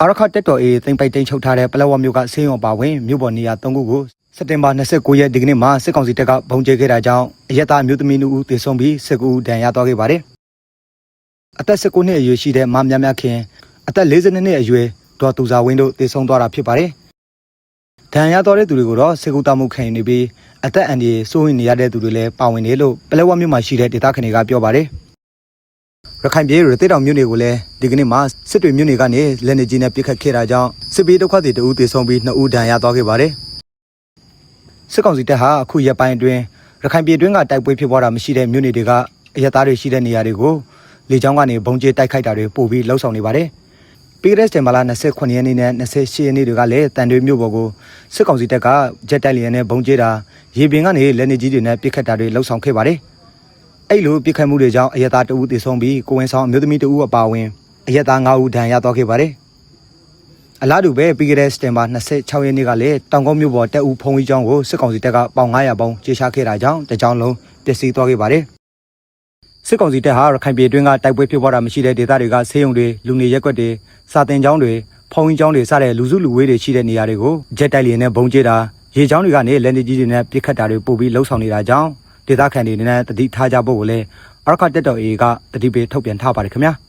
အာရခတက်တော်အေးသိမ့်ပိုက်တိန်ချုပ်ထားတဲ့ပလက်ဝမြို့ကဆေးရုံပါဝင်မြို့ပေါ်နေရာ၃ခုကိုစက်တင်ဘာ29ရက်ဒီကနေ့မှာစစ်ကောင်စီတပ်ကဘုံကျဲခဲ့တာကြောင့်အရက်သားမျိုးသမီး2ဦးသေဆုံးပြီးစစ်ကူဒဏ်ရာသွားခဲ့ပါတယ်။အသက်19နှစ်အရွယ်ရှိတဲ့မမြမြခင်အသက်42နှစ်အရွယ်ဒေါ်သူစာဝင်းတို့သေဆုံးသွားတာဖြစ်ပါတယ်။ဒဏ်ရာသွားတဲ့သူတွေကိုတော့စစ်ကူတမှုခံနေပြီးအသက်အန္တရာယ်စိုးရိမ်နေရတဲ့သူတွေလည်းပါဝင်တယ်လို့ပလက်ဝမြို့မှာရှိတဲ့ဒေသခံတွေကပြောပါတယ်။ ရခိုင်ပြည်ရတေတောင်မြို့နယ်ကိုလည်းဒီကနေ့မှာစစ်တွေမြို့နယ်ကနေလက်နေကြီးနဲ့ပြစ်ခတ်ခဲ့တာကြောင့်စစ်ပေးဒုက္ခသည်တအူးသေဆုံးပြီး2ဦးဒဏ်ရာသွားခဲ့ပါတယ်။စစ်ကောင်စီတပ်ဟာအခုရက်ပိုင်းအတွင်းရခိုင်ပြည်တွင်းကတိုက်ပွဲဖြစ်ပွားတာမရှိတဲ့မြို့နယ်တွေကအရက်သားတွေရှိတဲ့နေရာတွေကိုလေကြောင်းကနေဘုံကျဲတိုက်ခိုက်တာတွေပို့ပြီးလှုပ်ဆောင်နေပါတယ်။ပြီးခဲ့တဲ့စင်ဘာလ28ရက်နေ့နဲ့28ရက်နေ့တွေကလည်းတန်တွေမြို့ပေါ်ကိုစစ်ကောင်စီတပ်ကဂျက်တိုက်လျင်နဲ့ဘုံကျဲတာရေပြင်ကနေလက်နေကြီးတွေနဲ့ပြစ်ခတ်တာတွေလှုပ်ဆောင်ခဲ့ပါတယ်။ အဲ့လိုပြစ်ခတ်မှုတွေကြောင့်အရက်သားတအူးသေဆုံးပြီးကိုဝင်ဆောင်အမျိုးသမီးတအူးအပါအဝင်အရက်သား9ဦးဒဏ်ရာရသွားခဲ့ပါတယ်။အလားတူပဲပြီးခဲ့တဲ့စက်တင်ဘာ26ရက်နေ့ကလည်းတောင်ကုန်းမြို့ပေါ်တက်ဦးဖုံကြီးကျောင်းကိုစစ်ကောင်စီတပ်ကပေါင်900ပေါင်းကြေချခဲ့တာကြောင့်တကြောင်လုံးပျက်စီးသွားခဲ့ပါတယ်။စစ်ကောင်စီတပ်ဟာရခိုင်ပြည်တွင်းကတိုက်ပွဲဖြစ်ပွားတာမရှိတဲ့ဒေသတွေကဆေးရုံတွေလူနေရက်ကွက်တွေစာတင်ကျောင်းတွေဖုံကြီးကျောင်းတွေစတဲ့လူစုလူဝေးတွေရှိတဲ့နေရာတွေကိုဂျက်တိုက်လျင်နဲ့ဘုံကျဲတာရေချောင်းတွေကနေလက်နေကြီးတွေနဲ့ပစ်ခတ်တာတွေပို့ပြီးလှုပ်ဆောင်နေတာကြောင့် ဒေသခံတွေနဲ့တတိထားကြဖို့ကိုလည်းအရခတက်တော်အေကတတိပေးထုတ်ပြန်ထားပါတယ်ခင်ဗျာ။